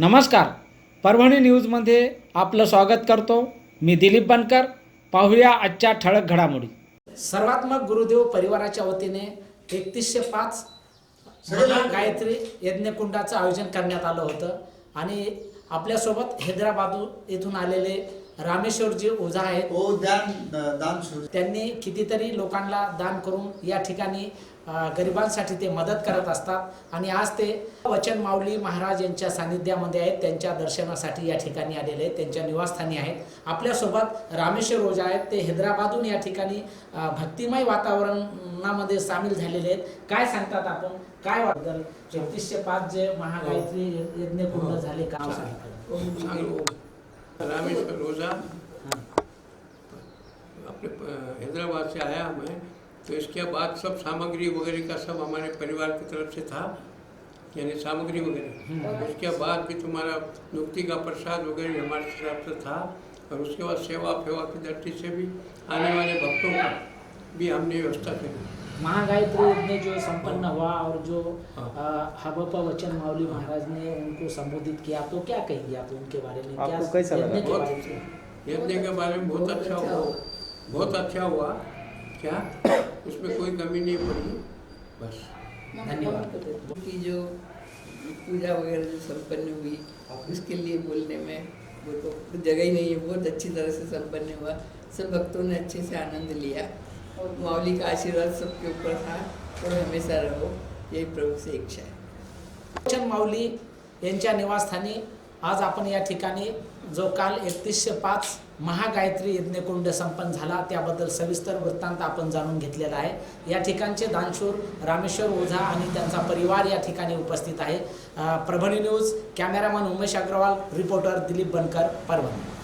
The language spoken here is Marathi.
नमस्कार. परभणी न्यूजमध्ये आपलं स्वागत करतो. मी दिलीप बनकर. पाहूया आजच्या ठळक घडामोडी. सर्वात्मक गुरुदेव परिवाराच्या वतीने एकतीसशे पाच गायत्री यज्ञकुंडाचं आयोजन करण्यात आलं होतं. आणि आपल्यासोबत हैदराबाद येथून आलेले रामेश्वरजी ओझा आहेत. ओ दान दान सुरू. त्यांनी कितीतरी लोकांना दान करून या ठिकाणी गरिबांसाठी ते मदत करत असतात. आणि आज ते वचन माऊली महाराज यांच्या सानिध्यामध्ये आहेत. त्यांच्या दर्शनासाठी या ठिकाणी आलेले आहेत. त्यांच्या निवासस्थानी आहेत. आपल्यासोबत रामेश्वर ओझा आहेत. ते हैदराबादहून या ठिकाणी भक्तिमय वातावरणामध्ये सामील झालेले आहेत. काय सांगतात आपण? काय वाटतं? एकतीसशे पाच जे महागायत्री यज्ञकुंड झाले काम सांगतात? रोज़ा अपने हैदराबाद से आया मैं तो इसके बाद सब सामग्री वगैरह का सब हमारे परिवार की तरफ से था यानी सामग्री वगैरह। उसके बाद भी तुम्हारा मुक्ति का प्रसाद वगैरह हमारे तरफ से था और उसके बाद सेवा फेवा की दृष्टि से भी आने वाले भक्तों का भी हमने व्यवस्था करी। महागायत्री यज्ञ जो संपन्न हुआ और जो हाँ। हबप वचन माउली महाराज ने उनको संबोधित किया तो क्या कहेंगे आप उनके बारे में? क्या आपको कैसा लगा? यज्ञ के बहुत बारे में? यज्ञ के बारे में बहुत अच्छा हुआ। बहुत अच्छा हुआ। क्या? उसमें कोई कमी नहीं पड़ी। बस। धन्यवाद। की जो पूजा वगैरह जो संपन्न हुई उसके लिए बोलने में वो तो जगह ही नहीं है। बहुत अच्छी तरह से संपन्न हुआ। सब भक्तों ने अच्छे से आनंद लिया। माउली का आशीर्वाद सबके ऊपर था और हमेशा रहो यही प्रभु से इच्छा है। चंद माऊली यांच्या निवासस्थानी आज आपण या ठिकाणी जो काल एकतीसशे पाच महागायत्री यज्ञकुंड संपन्न झाला त्याबद्दल सविस्तर वृत्तांत आपण जाणून घेतलेला आहे. या ठिकाणचे दानशूर रामेश्वर ओझा आणि त्यांचा परिवार या ठिकाणी उपस्थित आहे. Parbhani news cameraman Umesh Agrawal reporter Dilip Bankar Parbhani.